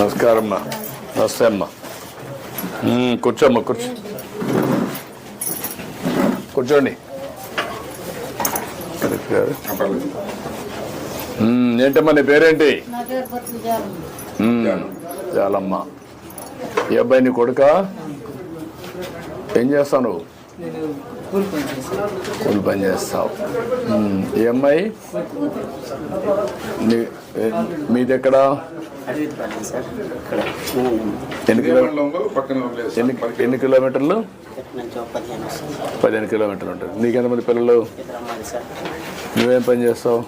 నమస్కారం అమ్మా. నమస్తే అమ్మా. మ్మ్, కూర్చోమ్మా కూర్చో. కూర్చోండి. ఏంటమ్మా నీ పేరేంటి? చాలమ్మా ఈ అబ్బాయి నీ కొడుక? ఏం చేస్తావు నువ్వు? నేను కూలి పని చేస్తాను. కూలి పని చేస్తావు. మ్మ్, ఈ అమ్మాయి? మీది ఎక్కడ ఎన్ని ఎన్ని కిలోమీటర్లు? పదిహేను కిలోమీటర్లు ఉంటుంది. నీకెంతమంది పిల్లలు? నువ్వేం పని చేస్తావు?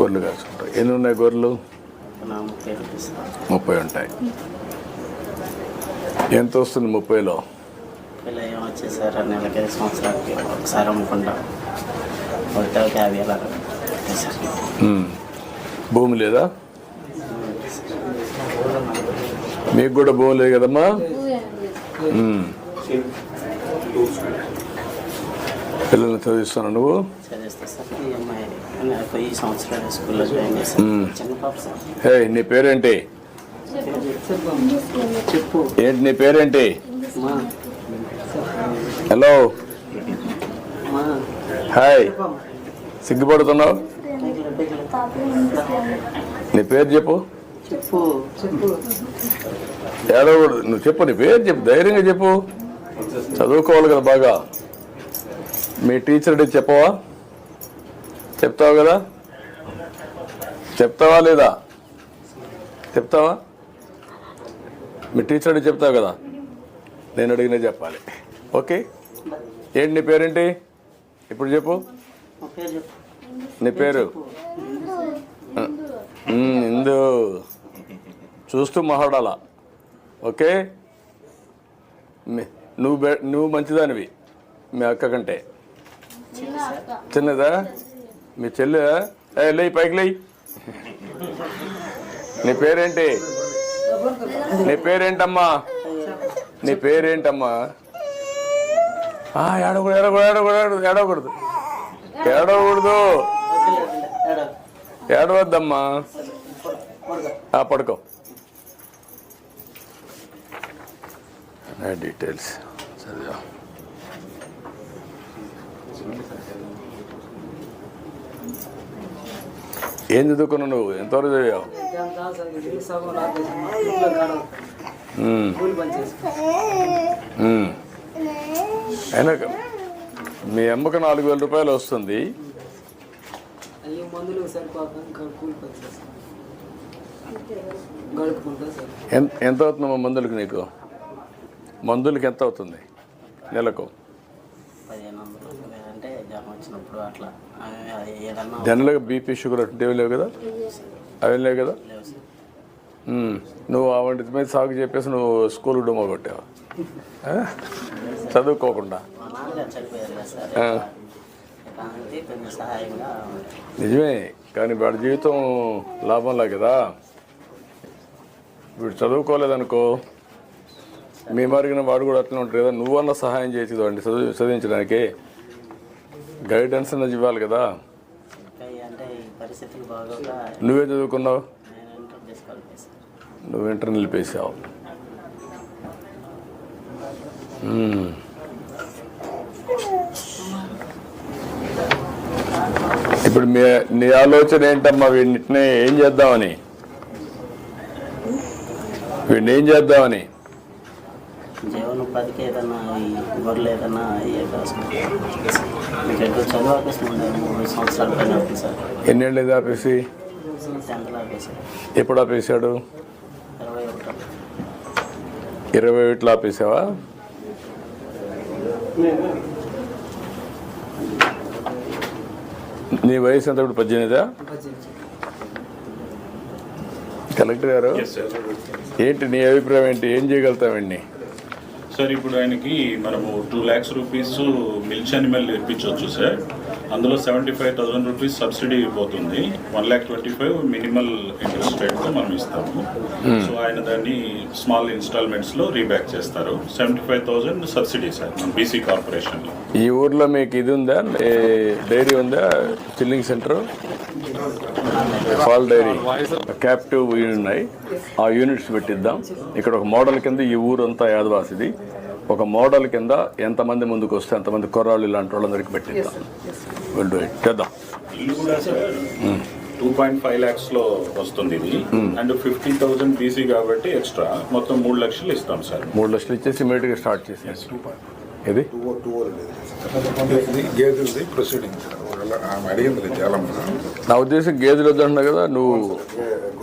గొర్రెలు కాసుకుంటావు. ఎన్ని ఉన్నాయి గొర్రెలు? ముప్పై ఉంటాయి. ఎంత వస్తుంది ముప్పైలో? పిల్ల ఏమొచ్చేది సార్ నెలకి ఐదు సంవత్సరాలకి ఒకసారి అమ్ముకుంటాం. ఒకటి ఒక యాభై మ్మ్. భూమి లేదా? మీకు కూడా భూమి లేదు కదమ్మా? మ్మ్. పిల్లల్ని చదివిస్తాను నువ్వు? హే నీ పేరేంటి? చెప్పు. ఏంటి నీ పేరేంటి? హలో హాయ్ సిగ్గుపడుతున్నావు? నీ పేరు చెప్పు. ఏడవకూడదు. నువ్వు చెప్పు నీ పేరు చెప్పు ధైర్యంగా చెప్పు. చదువుకోవాలి కదా బాగా. మీ టీచర్ డే చెప్పవా? చెప్తావు కదా? చెప్తావా లేదా? చెప్తావా? మీ టీచర్ చెప్తావు కదా? నేను అడిగినా చెప్పాలి. ఓకే? ఏంటి నీ పేరేంటి? ఇప్పుడు చెప్పు. మా పేరు చెప్పు. నీ పేరు? ఇందు. చూస్తూ మాట్లాడాలా ఓకే? నువ్వు బె- నువ్వు మంచిదానివి మీ అక్క కంటే. చిన్నదా? మీ చెల్లె? ఏ లేయి పైకి లేయి. నీ పేరేంటి? నీ పేరేంటమ్మా? నీ పేరేంటమ్మా? ఆ, ఏడవకూడదు ఏడవకూడదు ఏడవకూడదు ఏడవకూడదు ఏడవకూడదు. ఏడో ఏడవద్దమ్మా. ఆ, పడుకో. డీటెయిల్స్ చదివా. ఏం చదువుకున్నావు నువ్వు? ఎంతవరకు చదివావు? సగం లాపేసాను ఇంట్లో కాడ ఉమ్, కూలి పని చేస్తాను ఉమ్. అయినా మీ అమ్మకు నాలుగు వేల రూపాయలు వస్తుంది. ఎంత అవుతుందమ్మా మందులకు నీకు? మందులకి ఎంత అవుతుంది నెలకు? జనరల్గా బీపీ షుగర్ అటువంటివి లేవు కదా? అవి లేవు కదా? నువ్వు ఆ వంటి మీద సాగు చెప్పేసి నువ్వు స్కూల్ డొమ్మ కొట్టావు? చదువుకోకుండా. నిజమే కానీ వాడి జీవితం లాభంలా కదా. వీడు చదువుకోలేదనుకో మీ మరిగిన వాడు కూడా అట్లా ఉంటాడు కదా. నువ్వన్నా సహాయం చేయొచ్చు వాడిని చదువు చదివించడానికి గైడెన్స్ అన్నది ఇవ్వాలి కదా. నువ్వే చదువుకున్నావు? నువ్వు ఇంటర్ నిలిపేసావు. ఇప్పుడు మీ నీ ఆలోచన ఏంటమ్మా? వీడిని ఏం చేద్దామని? వీడిని ఏం చేద్దామని? జీవనోపాధికి ఏదన్నా ఈ గొర్రెలు ఇరవై ఒకటిలో ఆపేసావా? నీ వయసు ఎంత ఇప్పుడు? పద్దెనిమిదా? కలెక్టర్ గారు? ఏంటి నీ అభిప్రాయం ఏంటి? ఏం చేయగలుగుతామండి సార్ ఇప్పుడు ఆయనకి మనము two lakhs rupees milch animal ఇప్పించవచ్చు sir అందులో seventy five thousand rupees subsidy పోతుంది. One lakh twenty five minimal interest రేట్తో మనం ఇస్తాము. సో ఆయన దాన్ని స్మాల్ ఇన్స్టాల్మెంట్స్లో రీబ్యాక్ చేస్తారు. Seventy five thousand subsidy sir మన బీసీ కార్పొరేషన్లో ఈ ఊర్లో మీకు ఇది ఉందా? ఏ డైరీ ఉందా? Chilling centre? Paul dairy. Captive ఉన్నాయి. ఆ యూనిట్స్ పెట్టిద్దాం. ఇక్కడ ఒక మోడల్ కింద ఈ ఊరంతా యాదవాసిది. ఒక మోడల్ కింద ఎంతమంది ముందుకు వస్తే ఎంతమంది కుర్రాళ్ళు ఇలాంటి వాళ్ళందరికీ పెట్టిద్దాం. విల్ డూ ఇట్ చేద్దాం. ఇల్లు కూడా సార్ టూ పాయింట్ ఫైవ్ ల్యాక్స్లో వస్తుంది ఇది. అండ్ ఫిఫ్టీ థౌసండ్ బీసీ కాబట్టి ఎక్స్ట్రా మొత్తం మూడు లక్షలు ఇస్తాం సార్. మూడు లక్షలు ఇచ్చేసి ఇమీడియట్గా స్టార్ట్ చేసేసి ఇది ఇది గేదెలది ప్రొసీడింగ్ సార్. ఒకవేళ ఆమె అడిగింది చాలా మంది. నా ఉద్దేశం గేదెలు వద్దంటున్నావు కదా నువ్వు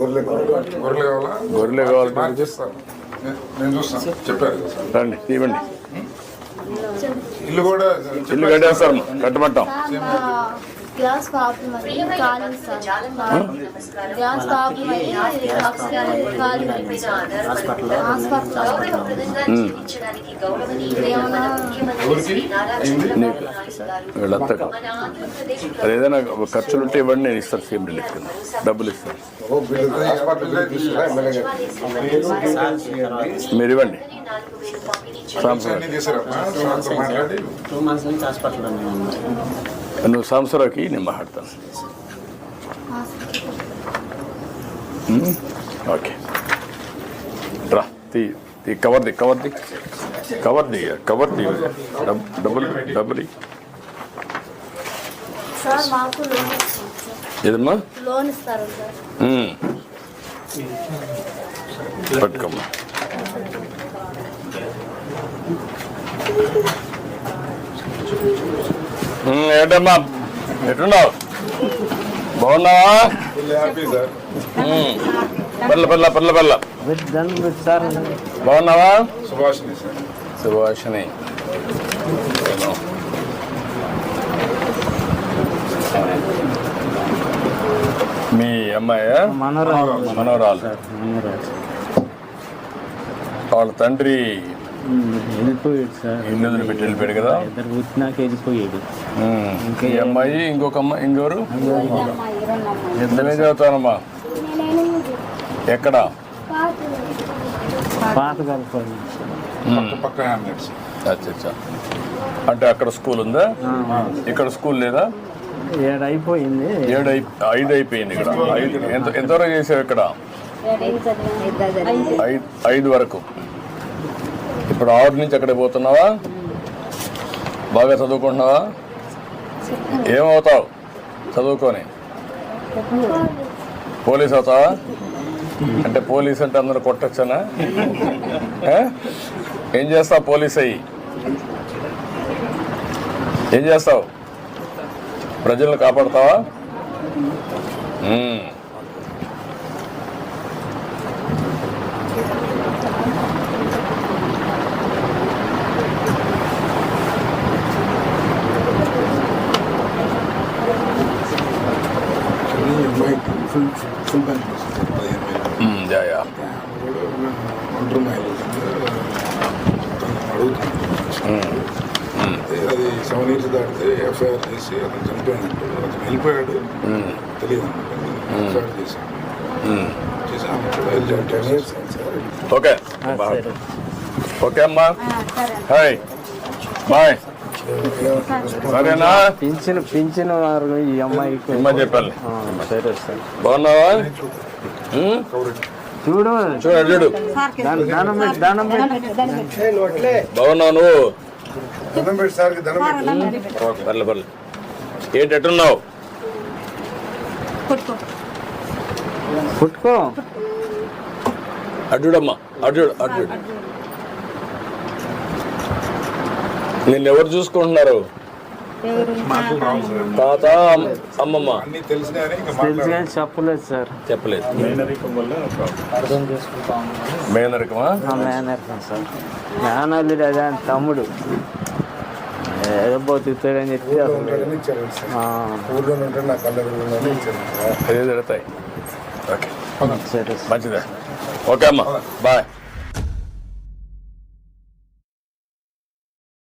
గొర్రెలు కావాలి? గొర్రెలు కావాలా గొర్రెలే కావాలి నాకు చేస్తాను నే- నేను చూస్తాను చెప్పారు కదా సార్ రండి ఇవ్వండి ఇల్లు కూడా ఇల్లు కట్టేస్తాం కట్టమంటాం. గ్యాస్ ప్రాబ్లం అది కాలింగ్ సార్. హాస్పిటల్ వీళ్ళంతా ఏదైనా ఖర్చులు ఉంటే ఇవ్వండి నేను ఇస్తాను సీఎం రిలీఫ్ కింద. డబ్బులు ఇస్తాను. హాస్పిటల్ మీరు ఇవ్వండి. మాట్లాడి టూ మంత్స్ నుంచి హాస్పిటల్లో సాంసరావుకి నేను మాట్లాడతాను. Um, okay. రా తీ తీ కవర్ది కవర్ది కవర్ది కవర్ది డబ్ డబ్బులు డబ్బులు సార్ మాకు లోన్ ఇస్తుంది సార్. ఏదమ్మా. పట్టుకోమ్మా. ఏంటమ్మా? ఎట్టున్నావు బాగున్నావా? పర్ల పర్ల పర్ల సార్ బాగున్నావా? సుభాషిణి సార్ సుభాషిణి. మీ అమ్మాయా? మనోరాలు. వాళ్ళ తండ్రి వెళ్ళిపోయాడు సార్. ఇల్లు వదిలిపెట్టి వెళ్ళిపోయాడు కదా? ఇద్దరు పుట్టినాక వెళ్ళిపోయాడు. ఈ అమ్మాయి ఇంకొక అమ్మాయి అమ్మాయి ఇద్దరే చదువుతానమ్మా ఎక్కడ? అచ్చా అంటే అక్కడ స్కూల్ ఉందా? ఇక్కడ స్కూల్ లేదా? ఏడు అయిపోయింది ఏడు ఐదు అయిపోయింది ఇక్కడ. ఐదు ఎంత ఎంతవరకు చేసావు ఇక్కడ? ఐదు ఐదు వరకు. ఇప్పుడు ఆరు నుంచి అక్కడికి పోతున్నావా? బాగా చదువుకుంటున్నావా? ఏమవుతావు? చదువుకొని. పోలీస్ అవుతావా? అంటే పోలీస్ అంటే అందరూ కొట్టచ్చనా? ఏం? చేస్తావు పోలీస్ అయ్యి? ఏం చేస్తావు? ప్రజలను కాపాడతావా మ్మ్. ఈ అమ్మాయి ఫుల్ ఫుల్ మ్మ్, యా యా. ఒంటరి అయితే అది సెవెన్ ఇయర్స్ దాటితే ఎఫ్ఐఆర్ చేసి అతను చనిపోయినట్టు అతను వెళ్ళిపోయాడు. తెలియదు ఎఫ్ఐఆర్ చేశాను ఓకే. ఓకే అమ్మా. హాయ్. బాయ్. సరేనా? పింఛన్ పింఛన్ వారు ఈ అమ్మాయికి. అమ్మా చెప్పాలి. సరే సార్. బాగున్నావా? చూడు. చూడు అటు చూడు దాని దానం పెట్టి దానం పెట్టి బాగున్నావు నువ్వు? పర్లే పర్లే. ఏంటి ఎట్టున్నావు? పుట్టుకో అటు చూడమ్మా అటు నిన్ను ఎవరు చూసుకుంటున్నారు? తాత అమ్- అమ్మమ్మ. చెప్పలేదు సార్. చెప్పలేదు. మేనరికమా? నా మేనర్ సార్. మేనల్లుడు అదే తమ్ముడు. ఏదో బతుకుతాడని చెప్పి ఓకే. సార్ మంచిదే. ఓకే అమ్మా. బాయ్.